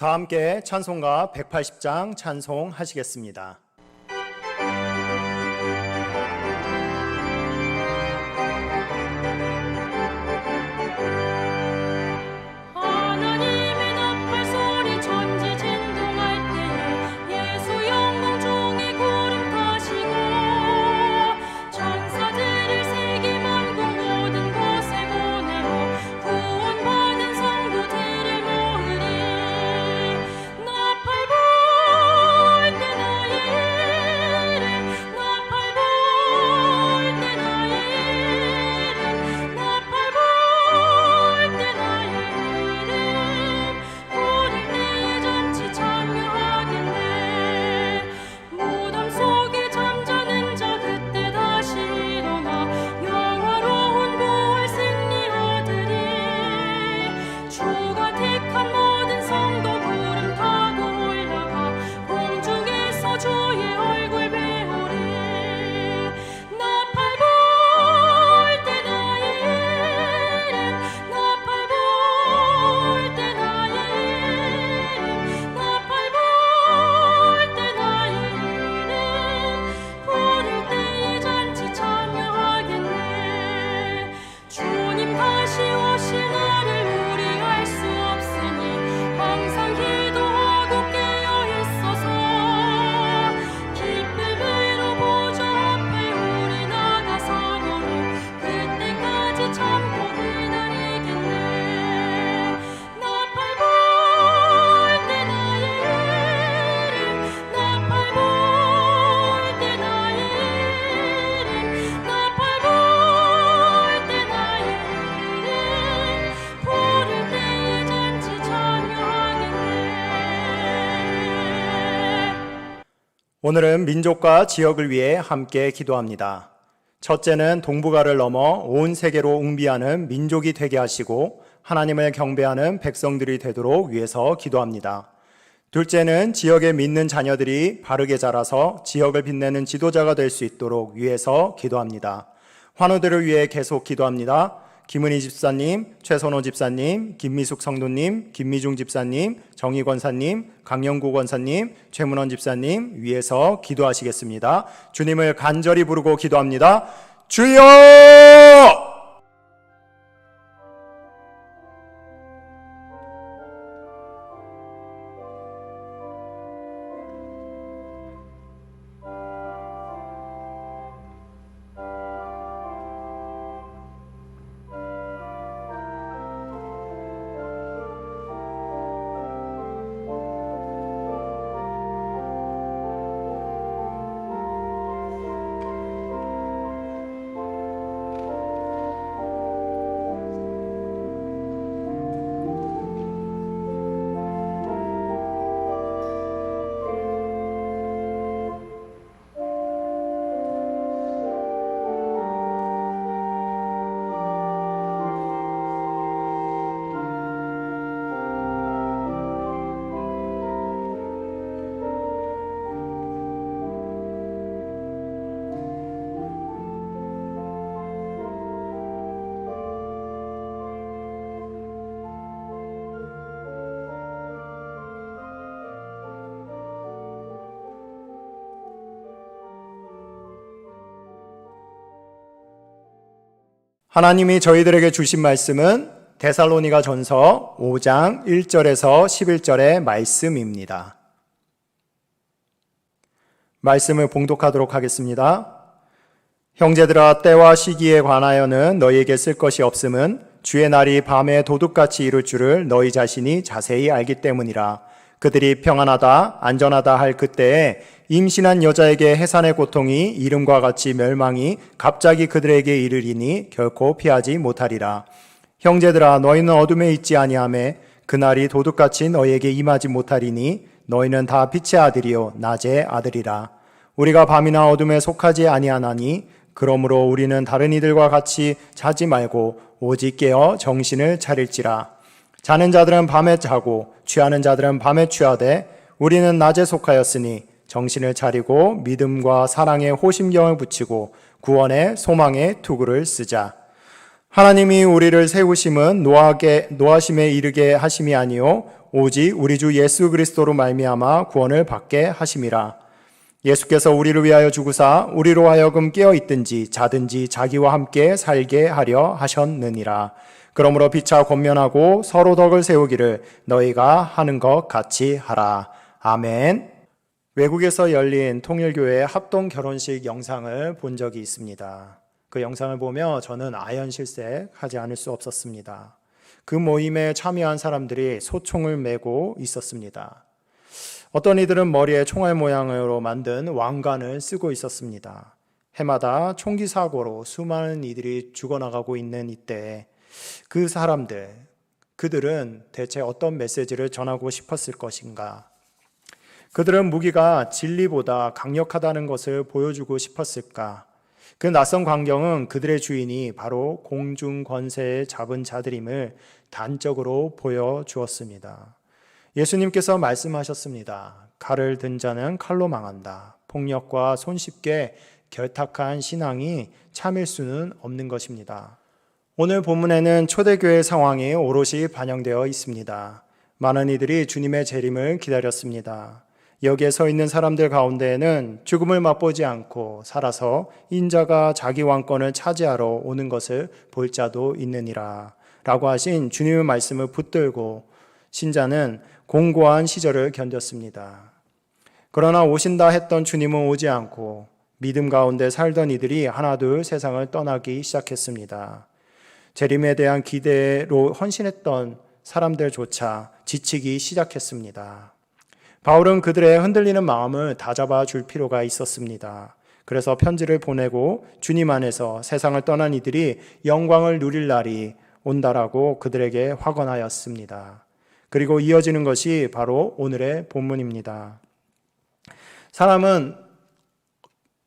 다 함께 찬송가 180장 찬송하시겠습니다. 오늘은 민족과 지역을 위해 함께 기도합니다. 첫째는 동북아를 넘어 온 세계로 웅비하는 민족이 되게 하시고 하나님을 경배하는 백성들이 되도록 위해서 기도합니다. 둘째는 지역에 믿는 자녀들이 바르게 자라서 지역을 빛내는 지도자가 될 수 있도록 위해서 기도합니다. 환우들을 위해 계속 기도합니다. 김은희 집사님, 최선호 집사님, 김미숙 성도님, 김미중 집사님, 정희 권사님, 강영구 권사님, 최문원 집사님 위해서 기도하시겠습니다. 주님을 간절히 부르고 기도합니다. 주여! 하나님이 저희들에게 주신 말씀은 데살로니가 전서 5장 1절에서 11절의 말씀입니다. 말씀을 봉독하도록 하겠습니다. 형제들아 때와 시기에 관하여는 너희에게 쓸 것이 없음은 주의 날이 밤에 도둑같이 이룰 줄을 너희 자신이 자세히 알기 때문이라 그들이 평안하다 안전하다 할 그때에 임신한 여자에게 해산의 고통이 이름과 같이 멸망이 갑자기 그들에게 이르리니 결코 피하지 못하리라. 형제들아 너희는 어둠에 있지 아니하매 그날이 도둑같이 너희에게 임하지 못하리니 너희는 다 빛의 아들이요 낮의 아들이라. 우리가 밤이나 어둠에 속하지 아니하나니 그러므로 우리는 다른 이들과 같이 자지 말고 오직 깨어 정신을 차릴지라. 자는 자들은 밤에 자고 취하는 자들은 밤에 취하되 우리는 낮에 속하였으니 정신을 차리고 믿음과 사랑에 호심경을 붙이고 구원의 소망의 투구를 쓰자. 하나님이 우리를 세우심은 노하게, 노하심에 이르게 하심이 아니요 오직 우리 주 예수 그리스도로 말미암아 구원을 받게 하심이라. 예수께서 우리를 위하여 죽으사 우리로 하여금 깨어 있든지 자든지 자기와 함께 살게 하려 하셨느니라. 그러므로 피차 권면하고 서로 덕을 세우기를 너희가 하는 것 같이 하라. 아멘. 외국에서 열린 통일교회 합동 결혼식 영상을 본 적이 있습니다. 그 영상을 보며 저는 아연실색하지 않을 수 없었습니다. 그 모임에 참여한 사람들이 소총을 메고 있었습니다. 어떤 이들은 머리에 총알 모양으로 만든 왕관을 쓰고 있었습니다. 해마다 총기 사고로 수많은 이들이 죽어나가고 있는 이때 그 사람들, 그들은 대체 어떤 메시지를 전하고 싶었을 것인가? 그들은 무기가 진리보다 강력하다는 것을 보여주고 싶었을까? 그 낯선 광경은 그들의 주인이 바로 공중 권세에 잡은 자들임을 단적으로 보여주었습니다. 예수님께서 말씀하셨습니다. 칼을 든 자는 칼로 망한다. 폭력과 손쉽게 결탁한 신앙이 참일 수는 없는 것입니다. 오늘 본문에는 초대교회 상황이 오롯이 반영되어 있습니다. 많은 이들이 주님의 재림을 기다렸습니다. 여기에 서 있는 사람들 가운데에는 죽음을 맛보지 않고 살아서 인자가 자기 왕권을 차지하러 오는 것을 볼 자도 있느니라. 라고 하신 주님의 말씀을 붙들고 신자는 공고한 시절을 견뎠습니다. 그러나 오신다 했던 주님은 오지 않고 믿음 가운데 살던 이들이 하나둘 세상을 떠나기 시작했습니다. 재림에 대한 기대로 헌신했던 사람들조차 지치기 시작했습니다. 바울은 그들의 흔들리는 마음을 다잡아 줄 필요가 있었습니다. 그래서 편지를 보내고 주님 안에서 세상을 떠난 이들이 영광을 누릴 날이 온다라고 그들에게 확언하였습니다. 그리고 이어지는 것이 바로 오늘의 본문입니다. 사람은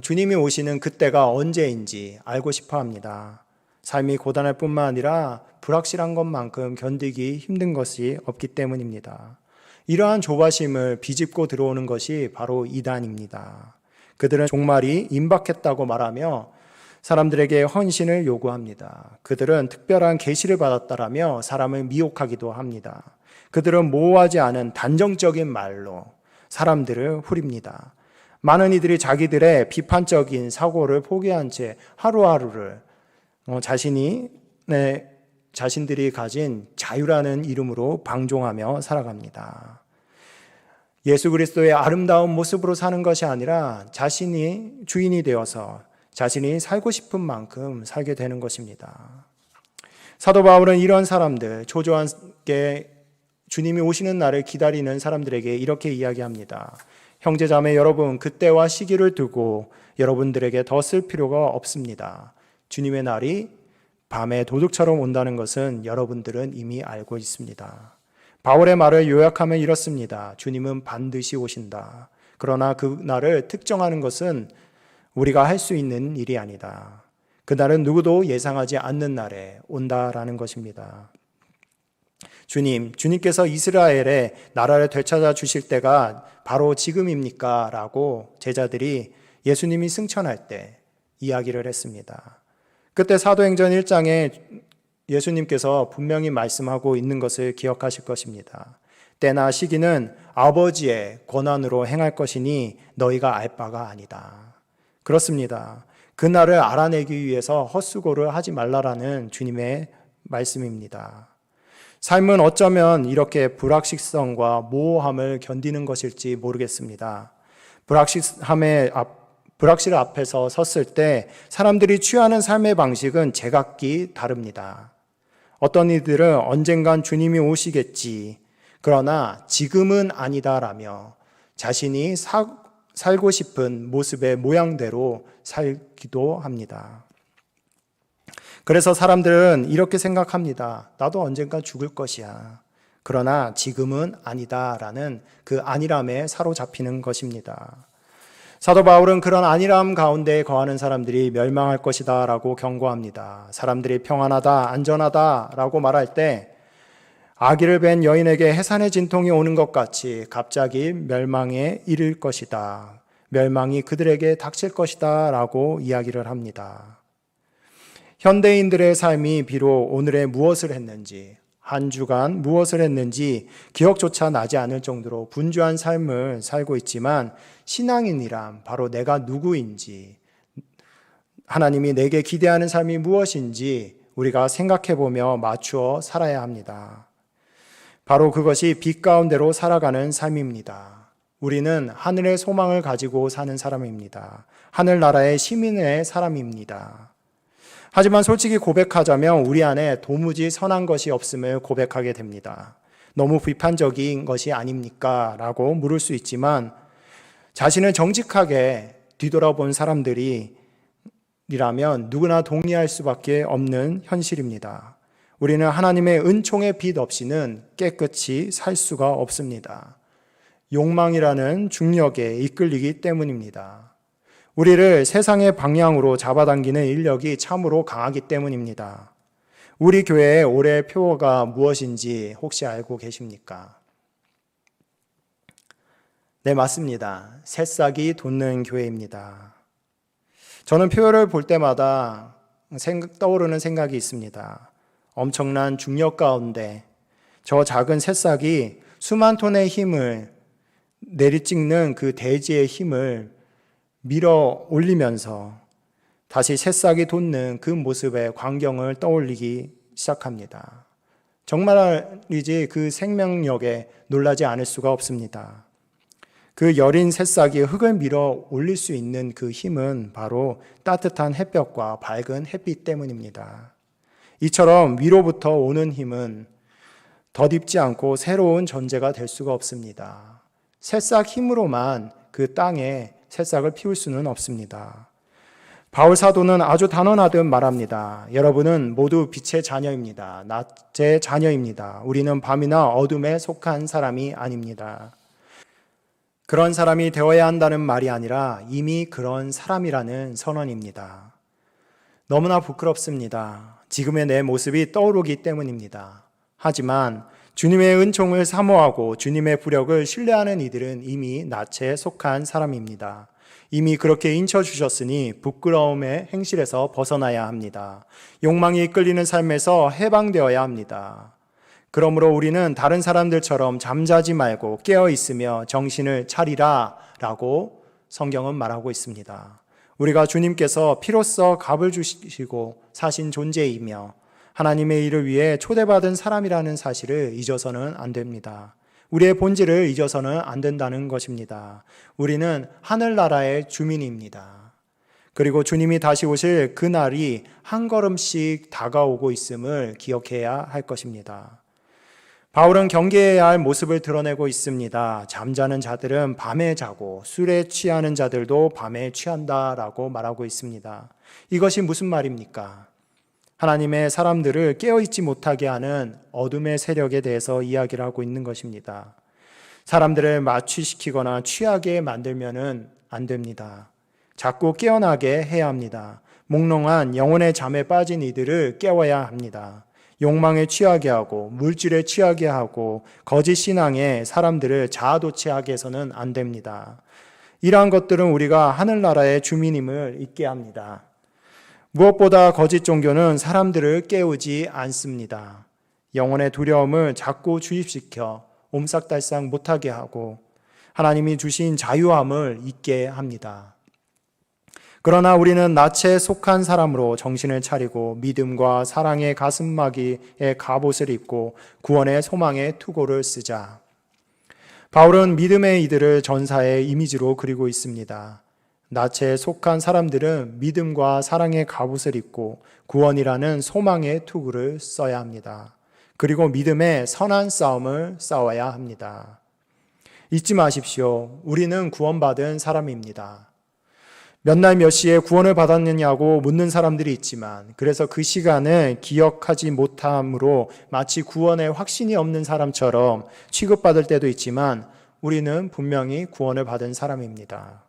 주님이 오시는 그때가 언제인지 알고 싶어 합니다. 삶이 고단할 뿐만 아니라 불확실한 것만큼 견디기 힘든 것이 없기 때문입니다. 이러한 조바심을 비집고 들어오는 것이 바로 이단입니다. 그들은 종말이 임박했다고 말하며 사람들에게 헌신을 요구합니다. 그들은 특별한 계시를 받았다라며 사람을 미혹하기도 합니다. 그들은 모호하지 않은 단정적인 말로 사람들을 후립니다. 많은 이들이 자기들의 비판적인 사고를 포기한 채 하루하루를 어, 자신이 네, 자신들이 가진 자유라는 이름으로 방종하며 살아갑니다. 예수 그리스도의 아름다운 모습으로 사는 것이 아니라 자신이 주인이 되어서 자신이 살고 싶은 만큼 살게 되는 것입니다. 사도 바울은 이런 사람들, 초조하게 주님이 오시는 날을 기다리는 사람들에게 이렇게 이야기합니다. 형제 자매 여러분, 그때와 시기를 두고 여러분들에게 더 쓸 필요가 없습니다. 주님의 날이 밤에 도둑처럼 온다는 것은 여러분들은 이미 알고 있습니다. 바울의 말을 요약하면 이렇습니다. 주님은 반드시 오신다. 그러나 그 날을 특정하는 것은 우리가 할 수 있는 일이 아니다. 그날은 누구도 예상하지 않는 날에 온다라는 것입니다. 주님, 주님께서 이스라엘의 나라를 되찾아 주실 때가 바로 지금입니까? 라고 제자들이 예수님이 승천할 때 이야기를 했습니다. 그때 사도행전 1장에 예수님께서 분명히 말씀하고 있는 것을 기억하실 것입니다. 때나 시기는 아버지의 권한으로 행할 것이니 너희가 알 바가 아니다. 그렇습니다. 그날을 알아내기 위해서 헛수고를 하지 말라라는 주님의 말씀입니다. 삶은 어쩌면 이렇게 불확실성과 모호함을 견디는 것일지 모르겠습니다. 불확실함의 앞, 불확실 앞에서 섰을 때 사람들이 취하는 삶의 방식은 제각기 다릅니다. 어떤 이들은 언젠간 주님이 오시겠지. 그러나 지금은 아니다라며 자신이 사, 살고 싶은 모습의 모양대로 살기도 합니다. 그래서 사람들은 이렇게 생각합니다. 나도 언젠가 죽을 것이야. 그러나 지금은 아니다라는 그 안일함에 사로잡히는 것입니다. 사도 바울은 그런 안일함 가운데 거하는 사람들이 멸망할 것이다 라고 경고합니다. 사람들이 평안하다, 안전하다 라고 말할 때 아기를 뵌 여인에게 해산의 진통이 오는 것 같이 갑자기 멸망에 이를 것이다. 멸망이 그들에게 닥칠 것이다 라고 이야기를 합니다. 현대인들의 삶이 비록 오늘에 무엇을 했는지 한 주간 무엇을 했는지 기억조차 나지 않을 정도로 분주한 삶을 살고 있지만 신앙인이란 바로 내가 누구인지 하나님이 내게 기대하는 삶이 무엇인지 우리가 생각해 보며 맞추어 살아야 합니다. 바로 그것이 빛 가운데로 살아가는 삶입니다. 우리는 하늘의 소망을 가지고 사는 사람입니다. 하늘나라의 시민의 사람입니다. 하지만 솔직히 고백하자면 우리 안에 도무지 선한 것이 없음을 고백하게 됩니다. 너무 비판적인 것이 아닙니까? 라고 물을 수 있지만 자신을 정직하게 뒤돌아본 사람들이 이라면 누구나 동의할 수밖에 없는 현실입니다. 우리는 하나님의 은총의 빛 없이는 깨끗이 살 수가 없습니다. 욕망이라는 중력에 이끌리기 때문입니다. 우리를 세상의 방향으로 잡아당기는 인력이 참으로 강하기 때문입니다. 우리 교회의 올해 표어가 무엇인지 혹시 알고 계십니까? 네, 맞습니다. 새싹이 돋는 교회입니다. 저는 표어를 볼 때마다 생각, 떠오르는 생각이 있습니다. 엄청난 중력 가운데 저 작은 새싹이 수만 톤의 힘을 내리찍는 그 대지의 힘을 밀어 올리면서 다시 새싹이 돋는 그 모습의 광경을 떠올리기 시작합니다. 정말이지 그 생명력에 놀라지 않을 수가 없습니다. 그 여린 새싹이 흙을 밀어 올릴 수 있는 그 힘은 바로 따뜻한 햇볕과 밝은 햇빛 때문입니다. 이처럼 위로부터 오는 힘은 덧입지 않고 새로운 존재가 될 수가 없습니다. 새싹 힘으로만 그 땅에 새싹을 피울 수는 없습니다. 바울 사도는 아주 단언하듯 말합니다. 여러분은 모두 빛의 자녀입니다. 낮의 자녀입니다. 우리는 밤이나 어둠에 속한 사람이 아닙니다. 그런 사람이 되어야 한다는 말이 아니라 이미 그런 사람이라는 선언입니다. 너무나 부끄럽습니다. 지금의 내 모습이 떠오르기 때문입니다. 하지만 주님의 은총을 사모하고 주님의 부력을 신뢰하는 이들은 이미 낯에 속한 사람입니다. 이미 그렇게 인쳐 주셨으니 부끄러움의 행실에서 벗어나야 합니다. 욕망이 이끌리는 삶에서 해방되어야 합니다. 그러므로 우리는 다른 사람들처럼 잠자지 말고 깨어 있으며 정신을 차리라 라고 성경은 말하고 있습니다. 우리가 주님께서 피로써 값을 주시고 사신 존재이며 하나님의 일을 위해 초대받은 사람이라는 사실을 잊어서는 안 됩니다. 우리의 본질을 잊어서는 안 된다는 것입니다. 우리는 하늘나라의 주민입니다. 그리고 주님이 다시 오실 그 날이 한 걸음씩 다가오고 있음을 기억해야 할 것입니다. 바울은 경계해야 할 모습을 드러내고 있습니다. 잠자는 자들은 밤에 자고 술에 취하는 자들도 밤에 취한다라고 말하고 있습니다. 이것이 무슨 말입니까? 하나님의 사람들을 깨어있지 못하게 하는 어둠의 세력에 대해서 이야기를 하고 있는 것입니다. 사람들을 마취시키거나 취하게 만들면은 안 됩니다. 자꾸 깨어나게 해야 합니다. 몽롱한 영혼의 잠에 빠진 이들을 깨워야 합니다. 욕망에 취하게 하고 물질에 취하게 하고 거짓 신앙에 사람들을 자아도취하게 해서는 안 됩니다. 이러한 것들은 우리가 하늘나라의 주민임을 잊게 합니다. 무엇보다 거짓 종교는 사람들을 깨우지 않습니다. 영혼의 두려움을 자꾸 주입시켜 옴싹달싹 못하게 하고 하나님이 주신 자유함을 잊게 합니다. 그러나 우리는 낯에 속한 사람으로 정신을 차리고 믿음과 사랑의 가슴막이의 갑옷을 입고 구원의 소망의 투고를 쓰자. 바울은 믿음의 이들을 전사의 이미지로 그리고 있습니다. 낯에 속한 사람들은 믿음과 사랑의 갑옷을 입고 구원이라는 소망의 투구를 써야 합니다. 그리고 믿음의 선한 싸움을 싸워야 합니다. 잊지 마십시오. 우리는 구원받은 사람입니다. 몇 날 몇 시에 구원을 받았느냐고 묻는 사람들이 있지만 그래서 그 시간을 기억하지 못함으로 마치 구원에 확신이 없는 사람처럼 취급받을 때도 있지만 우리는 분명히 구원을 받은 사람입니다.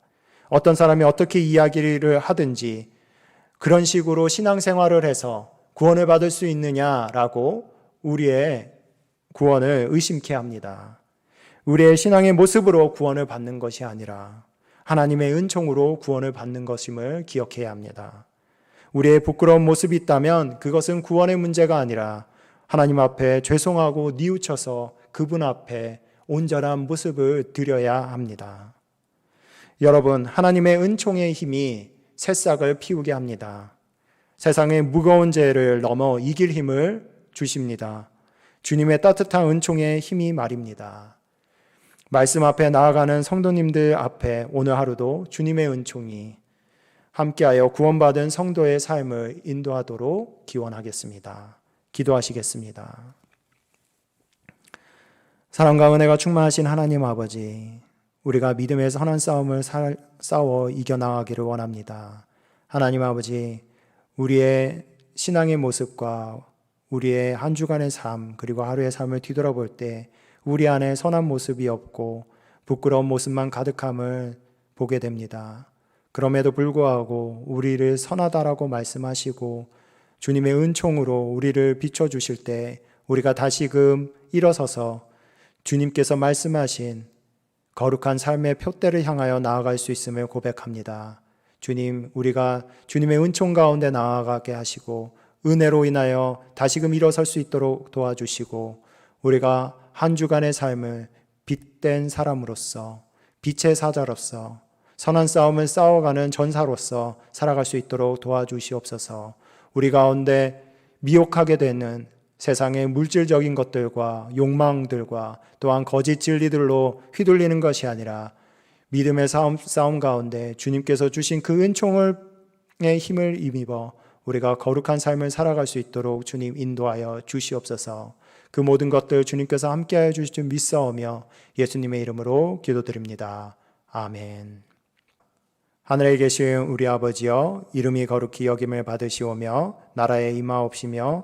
어떤 사람이 어떻게 이야기를 하든지 그런 식으로 신앙생활을 해서 구원을 받을 수 있느냐라고 우리의 구원을 의심케 합니다. 우리의 신앙의 모습으로 구원을 받는 것이 아니라 하나님의 은총으로 구원을 받는 것임을 기억해야 합니다. 우리의 부끄러운 모습이 있다면 그것은 구원의 문제가 아니라 하나님 앞에 죄송하고 뉘우쳐서 그분 앞에 온전한 모습을 드려야 합니다. 여러분, 하나님의 은총의 힘이 새싹을 피우게 합니다. 세상의 무거운 죄를 넘어 이길 힘을 주십니다. 주님의 따뜻한 은총의 힘이 말입니다. 말씀 앞에 나아가는 성도님들 앞에 오늘 하루도 주님의 은총이 함께하여 구원받은 성도의 삶을 인도하도록 기원하겠습니다. 기도하시겠습니다. 사랑과 은혜가 충만하신 하나님 아버지, 우리가 믿음의 선한 싸움을 살- 싸워 이겨나가기를 원합니다. 하나님 아버지, 우리의 신앙의 모습과 우리의 한 주간의 삶, 그리고 하루의 삶을 뒤돌아볼 때 우리 안에 선한 모습이 없고 부끄러운 모습만 가득함을 보게 됩니다. 그럼에도 불구하고 우리를 선하다라고 말씀하시고 주님의 은총으로 우리를 비춰주실 때 우리가 다시금 일어서서 주님께서 말씀하신 거룩한 삶의 표대를 향하여 나아갈 수 있음을 고백합니다. 주님, 우리가 주님의 은총 가운데 나아가게 하시고 은혜로 인하여 다시금 일어설 수 있도록 도와주시고 우리가 한 주간의 삶을 빛된 사람으로서 빛의 사자로서 선한 싸움을 싸워가는 전사로서 살아갈 수 있도록 도와주시옵소서. 우리 가운데 미혹하게 되는 세상의 물질적인 것들과 욕망들과 또한 거짓 진리들로 휘둘리는 것이 아니라 믿음의 싸움, 싸움 가운데 주님께서 주신 그 은총을 의 힘을 입어 우리가 거룩한 삶을 살아갈 수 있도록 주님 인도하여 주시옵소서. 그 모든 것들 주님께서 함께하여 주실 줄 믿사오며 예수님의 이름으로 기도드립니다. 아멘. 하늘에 계신 우리 아버지여 이름이 거룩히 여김을 받으시오며 나라에 임하옵시며